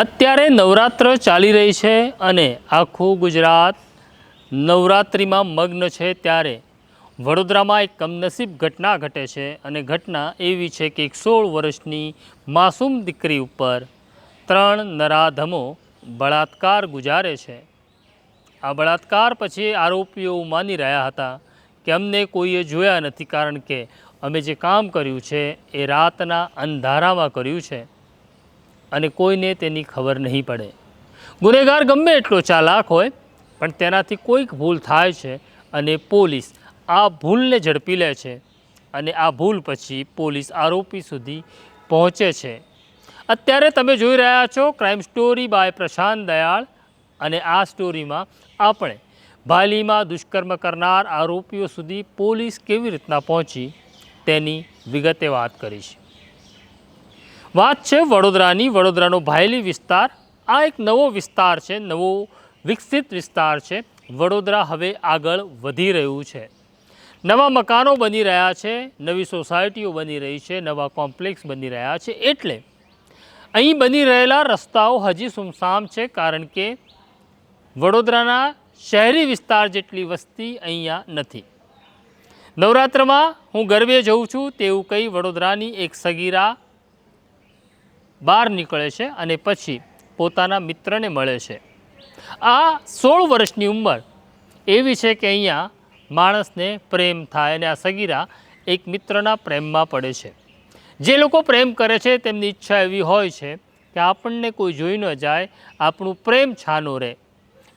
અત્યારે નવરાત્ર ચાલી રહી છે અને આખું ગુજરાત નવરાત્રિમાં મગ્ન છે ત્યારે વડોદરામાં એક કમનસીબ ઘટના ઘટે છે અને ઘટના એવી છે કે એક સોળ વર્ષની માસૂમ દીકરી ઉપર ત્રણ નરાધમો બળાત્કાર ગુજારે છે. આ બળાત્કાર પછી આરોપીઓ માની રહ્યા હતા કે અમને કોઈએ જોયા નથી કારણ કે અમે જે કામ કર્યું છે એ રાતના અંધારામાં કર્યું છે. અને કોઈને તેની ખબર નહીં પડે. ગુનેગાર ગમે એટલો ચાલાક હોય, પણ તેનાથી કોઈક ભૂલ થાય છે અને પોલીસ આ ભૂલને ઝડપી લે છે અને આ ભૂલ પછી પોલીસ આરોપી સુધી પહોંચે છે. અત્યારે તમે જોઈ રહ્યા છો crime story by Prashant Dayal અને આ સ્ટોરીમાં આપણે ભાલીમાં દુષ્કર્મ કરનાર આરોપીઓ સુધી પોલીસ કેવી રીતના પહોંચી તેની વિગતે વાત કરીશ. વાત છે વડોદરાની. વડોદરાનો ભાયલી વિસ્તાર. આ એક નવો વિસ્તાર છે, નવો વિકસિત વિસ્તાર છે. વડોદરા હવે આગળ વધી રહ્યું છે. નવા મકાનો બની રહ્યા છે, નવી સોસાયટીઓ બની રહી છે, નવા કોમ્પ્લેક્સ બની રહ્યા છે. એટલે અહીં બની રહેલા રસ્તાઓ હજી સુમસામ છે, કારણ કે વડોદરાના શહેરી વિસ્તાર જેટલી વસ્તી અહીંયા નથી. નવરાત્રમાં હું ગરબે જઉં છું તેવું કંઈ વડોદરાની એક સગીરા બહાર નીકળે છે અને પછી પોતાના મિત્રને મળે છે. આ સોળ વર્ષની ઉંમર એવી છે કે અહીંયા માણસને પ્રેમ થાય અને આ સગીરા એક મિત્રના પ્રેમમાં પડે છે. જે લોકો પ્રેમ કરે છે તેમની ઈચ્છા એવી હોય છે કે આપણને કોઈ જોઈ ન જાય, આપણું પ્રેમ છાનો રહે.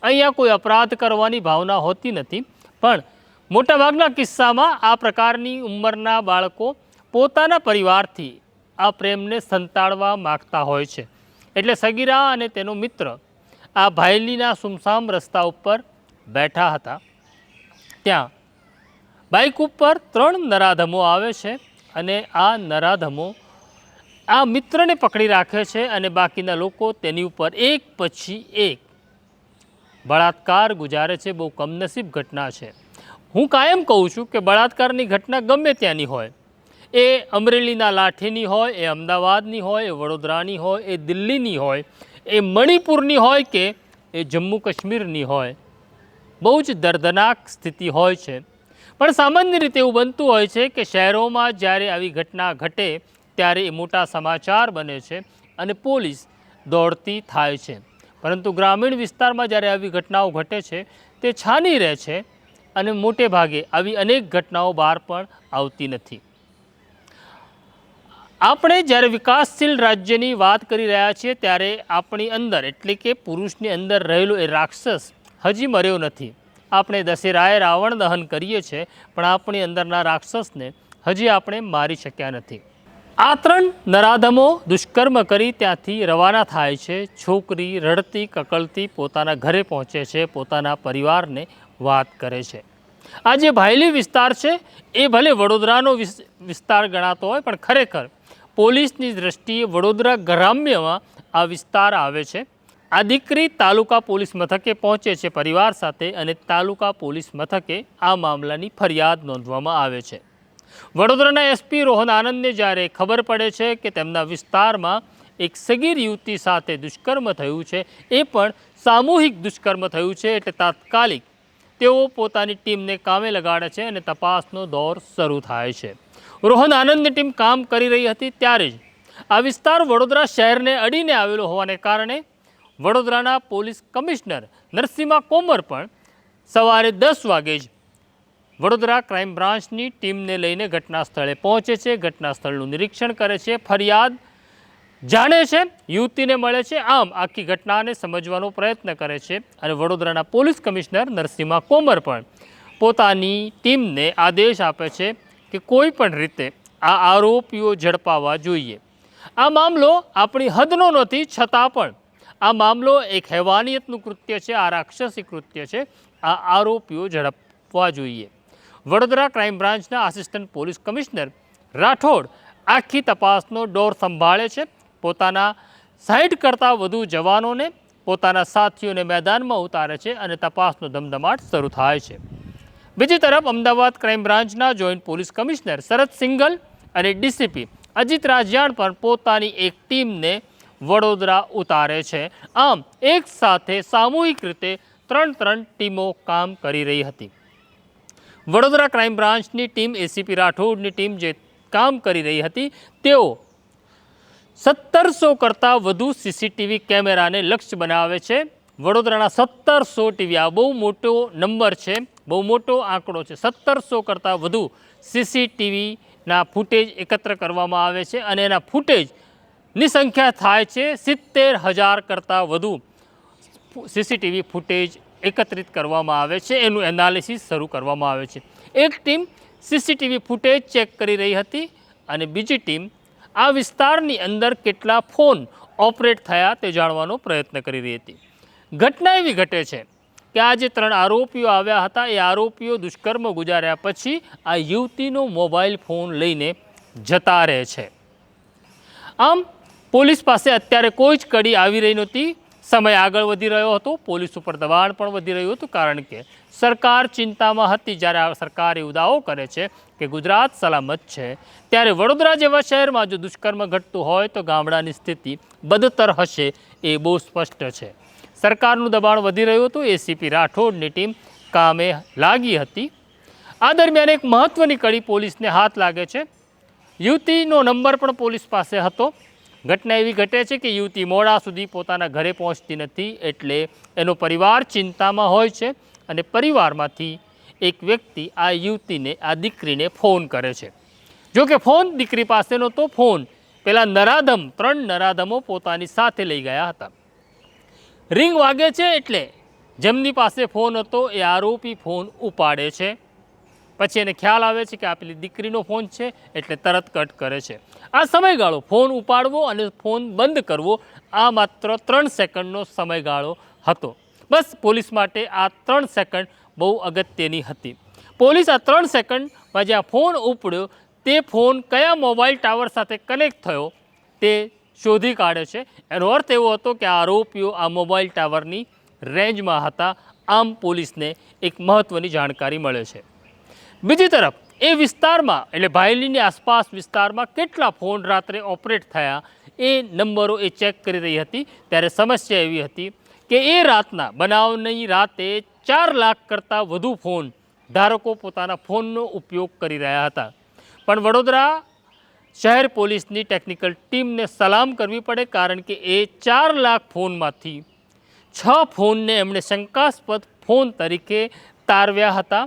અહીંયા કોઈ અપરાધ કરવાની ભાવના હોતી નથી, પણ મોટાભાગના કિસ્સામાં આ પ્રકારની ઉંમરના બાળકો પોતાના પરિવારથી આ પ્રેમને સંતાડવા માગતા હોય છે. એટલે સગીરા અને તેનો મિત્ર આ ભાયલીના સુમસામ રસ્તા ઉપર બેઠા હતા. ત્યાં બાઇક ઉપર ત્રણ નરાધમો આવે છે અને આ નરાધમો આ મિત્રને પકડી રાખે છે અને બાકીના લોકો તેની ઉપર એક પછી એક બળાત્કાર ગુજારે છે. બહુ કમનસીબ ઘટના છે. હું કાયમ કહું છું કે બળાત્કારની ઘટના ગમે ત્યાંની હોય. એ અમરેલીના લાઠીની હોય, એ અમદાવાદની હોય, એ વડોદરાની હોય, એ દિલ્હીની હોય, એ મણિપુરની હોય કે એ જમ્મુ કાશ્મીરની હોય. બહુ જ દર્દનાક સ્થિતિ હોય છે. પણ સામાન્ય રીતે એવું બનતું હોય છે કે શહેરોમાં જ્યારે આવી ઘટના ઘટે ત્યારે એ મોટા સમાચાર બને છે અને પોલીસ દોડતી થાય છે. પરંતુ ગ્રામીણ વિસ્તારમાં જ્યારે આવી ઘટનાઓ ઘટે છે, તે છાની રહે છે અને મોટે ભાગે આવી અનેક ઘટનાઓ બહાર પણ આવતી નથી. આપણે જ્યારે વિકાસશીલ રાજ્યની વાત કરી રહ્યા છીએ ત્યારે આપણી અંદર, એટલે કે પુરુષની અંદર રહેલો એ રાક્ષસ હજી મર્યો નથી. આપણે દશેરાએ રાવણ દહન કરીએ છીએ પણ આપણી અંદરના રાક્ષસને હજી આપણે મારી શક્યા નથી. આ ત્રણ નરાધમો દુષ્કર્મ કરી ત્યાંથી રવાના થાય છે. છોકરી રડતી, કકળતી પોતાના ઘરે પહોંચે છે, પોતાના પરિવારને વાત કરે છે. આ જે ભાયલી વિસ્તાર છે, એ ભલે વડોદરાનો વિસ- વિસ્તાર ગણાતો હોય, પણ ખરેખર પોલીસની દ્રષ્ટિએ વડોદરા ગ્રામ્યમાં આ વિસ્તાર આવે છે. આ દીકરી તાલુકા પોલીસ મથકે પહોંચે છે પરિવાર સાથે અને તાલુકા પોલીસ મથકે આ મામલાની ફરિયાદ નોંધવામાં આવે છે. વડોદરાના એસપી રોહન આનંદને જ્યારે ખબર પડે છે કે તેમના વિસ્તારમાં એક સગીર યુવતી સાથે દુષ્કર્મ થયું છે, એ પણ સામૂહિક દુષ્કર્મ થયું છે એટલે તાત્કાલિક તેઓ પોતાની ટીમને કામે લગાડે છે અને તપાસનો દોર શરૂ થાય છે. રોહન આનંદની ટીમ કામ કરી રહી હતી ત્યારે જ. આ વિસ્તાર વડોદરા શહેરને અડીને આવેલો હોવાને કારણે વડોદરાના પોલીસ કમિશનર નરસિંહા કોમર પણ સવારે દસ વાગે જ વડોદરા ક્રાઇમ બ્રાન્ચની ટીમને લઈને ઘટના સ્થળે પહોંચે છે. ઘટના સ્થળનું નિરીક્ષણ કરે છે. ફરિયાદ જાણે છે, યુવતીને મળે છે. આમ આખી ઘટનાને સમજવાનો પ્રયત્ન કરે છે અને વડોદરાના પોલીસ કમિશનર નરસિંહા કોમર પણ પોતાની ટીમને આદેશ આપે છે. કે કોઈ પણ રીતે આ આરોપીઓ ઝડપાવા જોઈએ. આ મામલો આપણી હદનો નથી, છતાં પણ. આ મામલો એક હેવાનિયતનું કૃત્ય છે, આ રાક્ષસી કૃત્ય છે, આ આરોપીઓ ઝડપવા જોઈએ. વડોદરા ક્રાઇમ બ્રાન્ચના આસિસ્ટન્ટ પોલીસ કમિશનર રાઠોડ આખી તપાસનો દોર સંભાળે છે. પોતાના સાઠ કરતાં વધુ જવાનોને પોતાના સાથીઓને મેદાનમાં ઉતારે છે અને તપાસનો ધમધમાટ શરૂ થાય છે. બીજી તરફ અમદાવાદ ક્રાઇમ બ્રાન્ચના joint police commissioner Sharad Singal અને ડીસીપી અજીત રાજ્યાણ પણ પોતાની એક ટીમને વડોદરા ઉતારે છે. આમ એક સાથે સામૂહિક રીતે ત્રણ ત્રણ ટીમો કામ કરી રહી હતી. વડોદરા ક્રાઇમ બ્રાન્ચની ટીમ એસીપી રાઠોડની ટીમ જે કામ કરી રહી હતી, તેઓ સત્તરસો કરતાં વધુ સીસીટીવી કેમેરાને લક્ષ્ય બનાવે છે. વડોદરાના સત્તરસો ટીવી. આ બહુ મોટો નંબર છે, બહુ મોટો આંકડો છે. સત્તરસો કરતાં વધુ સીસીટીવીના ફૂટેજ એકત્ર કરવામાં આવે છે અને એના ફૂટેજની સંખ્યા થાય છે સિત્તેર હજાર કરતાં વધુ સીસીટીવી ફૂટેજ એકત્રિત કરવામાં આવે છે. એનું એનાલિસિસ શરૂ કરવામાં આવે છે. એક ટીમ સીસીટીવી ફૂટેજ ચેક કરી રહી હતી અને બીજી ટીમ આ વિસ્તારની અંદર કેટલા ફોન ઓપરેટ થયા તે જાણવાનો પ્રયત્ન કરી રહી હતી. ઘટના એવી ઘટે છે કે આ જે ત્રણ આરોપીઓ આવ્યા હતા, એ આરોપીઓ દુષ્કર્મ ગુજાર્યા પછી આ યુવતીનો મોબાઈલ ફોન લઈને જતા રહે છે. આમ, પોલીસ પાસે અત્યારે કોઈ જ કડી આવી રહી નહોતી. સમય આગળ વધી રહ્યો હતો, પોલીસ ઉપર દબાણ પણ વધી રહ્યું હતું, કારણ કે સરકાર ચિંતામાં હતી જ્યારે આ સરકાર એવું દાવો કરે છે કે ગુજરાત સલામત છે. ત્યારે વડોદરા જેવા શહેરમાં જો દુષ્કર્મ ઘટતું હોય તો ગામડાની સ્થિતિ બદતર હશે એ બહુ સ્પષ્ટ છે. સરકારનું દબાણ વધી રહ્યું હતું. એસીપી રાઠોડની ટીમ કામે લાગી હતી. આ દરમિયાન એક મહત્ત્વની કડી પોલીસને હાથ લાગે છે. યુવતીનો નંબર પણ પોલીસ પાસે હતો. ઘટના એવી ઘટે છે કે યુવતી મોડા સુધી પોતાના ઘરે પહોંચતી નથી એટલે એનો પરિવાર ચિંતામાં હોય છે અને પરિવારમાંથી એક વ્યક્તિ આ યુવતીને, આ દીકરીને ફોન કરે છે. જો કે ફોન દીકરી પાસેનો તો ફોન પેલા નરાધમ, ત્રણ નરાધમો પોતાની સાથે લઈ ગયા હતા. રિંગ વાગે છે એટલે જેમની પાસે ફોન હતો એ આરોપી ફોન ઉપાડે છે. પછી એને ખ્યાલ આવે છે કે આ પેલી દીકરીનો ફોન છે એટલે તરત કટ કરે છે. આ સમયગાળો ફોન ઉપાડવો અને ફોન બંધ કરવો આ માત્ર ત્રણ સેકન્ડનો સમયગાળો હતો. બસ પોલીસ માટે આ ત્રણ સેકન્ડ બહુ અગત્યની હતી. પોલીસ આ ત્રણ સેકન્ડમાં જે આ ફોન ઉપડ્યો તે ફોન કયા મોબાઈલ ટાવર સાથે કનેક્ટ થયો તે શોધી કાઢે છે. એનો અર્થ એવો હતો કે આરોપીઓ આ મોબાઈલ ટાવરની રેન્જમાં હતા. આમ પોલીસને એક મહત્ત્વની જાણકારી મળે છે. બીજી તરફ, એ વિસ્તારમાં, એટલે ભાયલીની આસપાસ વિસ્તારમાં કેટલા ફોન રાત્રે ઓપરેટ થયા, એ નંબરો એ ચેક કરી રહી હતી. ત્યારે સમસ્યા એવી હતી કે એ રાતના, બનાવની રાતે ચાર લાખ કરતાં વધુ ફોન ધારકો પોતાના ફોનનો ઉપયોગ કરી રહ્યા હતા. પણ વડોદરા શહેર પોલીસની ટેકનિકલ ટીમને સલામ કરવી પડે કારણ કે એ ચાર લાખ ફોનમાંથી છ ફોનને એમણે શંકાસ્પદ ફોન તરીકે તારવ્યા હતા.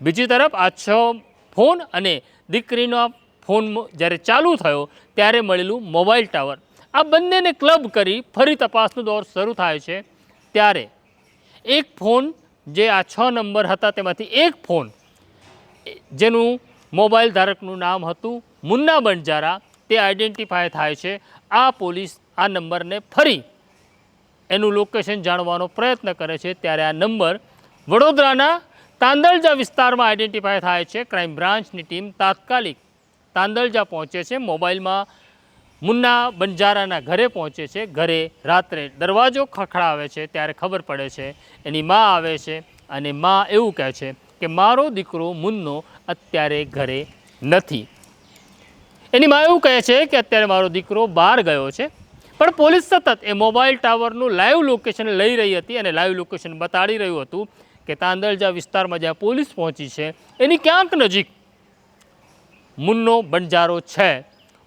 બીજી તરફ આ છ ફોન અને દીકરીનો ફોન જ્યારે ચાલુ થયો ત્યારે મળેલું મોબાઈલ ટાવર. આ બંનેને ક્લબ કરી ફરી તપાસનો દોર શરૂ થાય છે. ત્યારે એક ફોન જે આ છ નંબર હતા તેમાંથી એક ફોન, જેનું મોબાઈલ ધારકનું નામ હતું મુન્ના બંજારા તે આઈડેન્ટિફાય થાય છે. આ પોલીસ આ નંબરને ફરી એનું લોકેશન જાણવાનો પ્રયત્ન કરે છે. ત્યારે આ નંબર વડોદરાના તાંદલજા વિસ્તારમાં આઈડેન્ટિફાય થાય છે. ક્રાઇમ બ્રાન્ચની ટીમ તાત્કાલિક તાંદલજા પહોંચે છે. મોબાઈલમાં મુન્ના બંજારાના ઘરે પહોંચે છે. ઘરે રાત્રે દરવાજો ખખડાવે છે. ત્યારે ખબર પડે છે, એની મા આવે છે અને મા એવું કહે છે કે, મારો દીકરો મુન્નો અત્યારે ઘરે નથી. એની માં એવું કહે છે કે અત્યારે મારો દીકરો બહાર ગયો છે. પણ પોલીસ સતત એ મોબાઈલ ટાવરનું લાઈવ લોકેશન લઈ રહી હતી અને લાઈવ લોકેશન બતાડી રહ્યું હતું કે તાંદળજા વિસ્તારમાં જ્યાં પોલીસ પહોંચી છે, એની ક્યાંક નજીક મુન્નો બંજારો છે.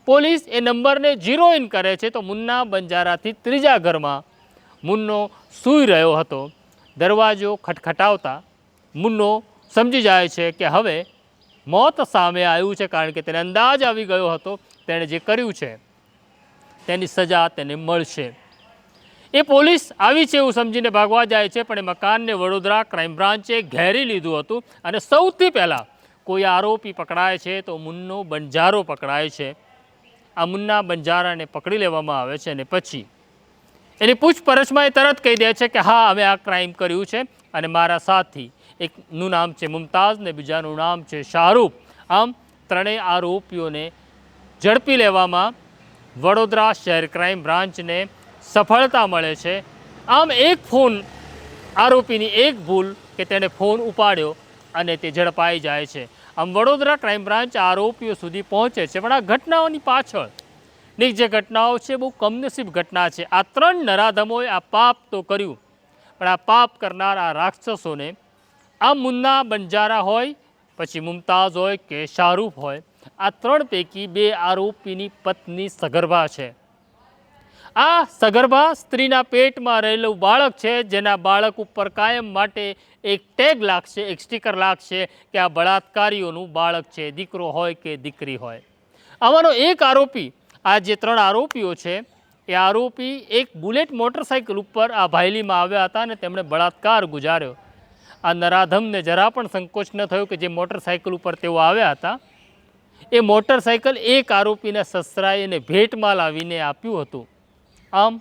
પોલીસ એ નંબરને ઝીરો ઇન કરે છે તો મુન્ના બંજારાથી ત્રીજા ઘરમાં મુન્નો સૂઈ રહ્યો હતો. દરવાજો ખટખટાવતા મુન્નો સમજી જાય છે કે હવે મોત સામે આવ્યું છે કારણ કે તેને અંદાજ આવી ગયો હતો તેણે જે કર્યું છે તેની સજા તેને મળશે. એ પોલીસ આવી છે એવું સમજીને ભાગવા જાય છે, પણ એ મકાનને વડોદરા ક્રાઇમ બ્રાન્ચે ઘેરી લીધું હતું અને સૌથી પહેલાં કોઈ આરોપી પકડાય છે તો મુન્નો બંજારો પકડાય છે. આ મુન્ના બંજારાને પકડી લેવામાં આવે છે અને પછી એની પૂછપરછમાં એ તરત કહી દે છે કે હા, અમે આ ક્રાઇમ કર્યું છે અને મારા સાથી એકનું નામ છે મુમતાઝ ને બીજાનું નામ છે શાહરૂખ. આમ ત્રણેય આરોપીઓને ઝડપી લેવામાં વડોદરા શહેર ક્રાઇમ બ્રાન્ચને સફળતા મળે છે. આમ એક ફોન આરોપીની એક ભૂલ કે તેણે ફોન ઉપાડ્યો અને તે ઝડપાઈ જાય છે. આમ વડોદરા ક્રાઇમ બ્રાન્ચ આરોપીઓ સુધી પહોંચે છે, પણ આ ઘટનાઓની પાછળની જે ઘટનાઓ છે બહુ કમનસીબ ઘટના છે. આ ત્રણ નરાધમોએ આ પાપ તો કર્યું, પણ આ પાપ કરનાર આ રાક્ષસોને આ મુન્ના બંજારા હોય, પછી મુમતાઝ હોય કે શાહરૂખ હોય, આ ત્રણ પૈકી બે આરોપીની પત્ની સગર્ભા છે. આ સગર્ભા સ્ત્રીના પેટમાં રહેલું બાળક છે, જેના બાળક ઉપર કાયમ માટે એક ટેગ લાગશે, એક સ્ટીકર લાગશે કે આ બળાત્કારીઓનું બાળક છે, દીકરો હોય કે દીકરી હોય. આમાંનો એક આરોપી, આ જે ત્રણ આરોપીઓ છે, એ આરોપી એક બુલેટ મોટરસાઇકલ ઉપર આ ભાયલીમાં આવ્યા હતા અને તેમણે બળાત્કાર ગુજાર્યો. આ નરાધમને જરા પણ સંકોચ ન થયો કે જે મોટરસાઇકલ ઉપર તેઓ આવ્યા હતા, એ મોટરસાઇકલ એક આરોપીના સસરાએ એને ભેટમાં લાવીને આપ્યું હતું. આમ,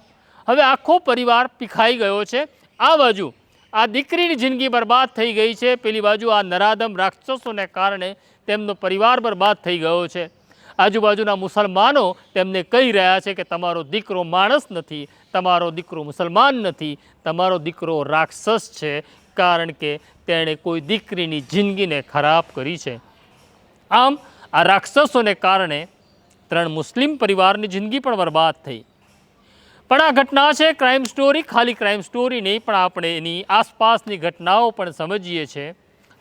હવે આખો પરિવાર પીખાઈ ગયો છે. આ બાજુ, આ દીકરીની જિંદગી બરબાદ થઈ ગઈ છે. પેલી બાજુ આ નરાધમ રાક્ષસોને કારણે તેમનો પરિવાર બરબાદ થઈ ગયો છે. આજુબાજુના મુસલમાનો તેમને કહી રહ્યા છે કે તમારો દીકરો માણસ નથી, તમારો દીકરો મુસલમાન નથી, તમારો દીકરો રાક્ષસ છે કારણ કે તેણે કોઈ દીકરીની જિંદગીને ખરાબ કરી છે. આમ, આ રાક્ષસોને કારણે ત્રણ મુસ્લિમ પરિવારની જિંદગી પણ બરબાદ થઈ. પણ આ ઘટના છે ક્રાઇમ સ્ટોરી, ખાલી ક્રાઇમ સ્ટોરી નહીં, પણ આપણે એની આસપાસની ઘટનાઓ પણ સમજીએ છીએ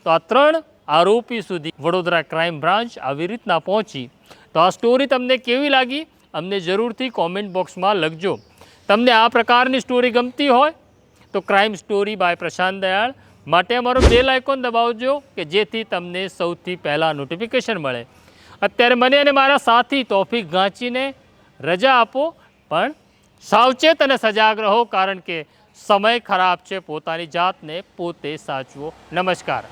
તો આ ત્રણ આરોપી સુધી વડોદરા ક્રાઇમ બ્રાન્ચ આવી રીતના પહોંચી. તો આ સ્ટોરી તમને કેવી લાગી? અમને જરૂરથી કોમેન્ટ બોક્સમાં લખજો. તમને આ પ્રકારની સ્ટોરી ગમતી હોય તો crime story by Prashant Dayal. માટે અમારો બેલ આઇકોન દબાવજો કે જેથી તમને સૌથી પહેલાં નોટિફિકેશન મળે. અત્યારે મને અને મારા સાથી તોફિક ગાંચીને રજા આપો, પણ સાવચેત અને સજાગ રહો, કારણ કે સમય ખરાબ છે, પોતાની જાતને પોતે સાચવો. નમસ્કાર.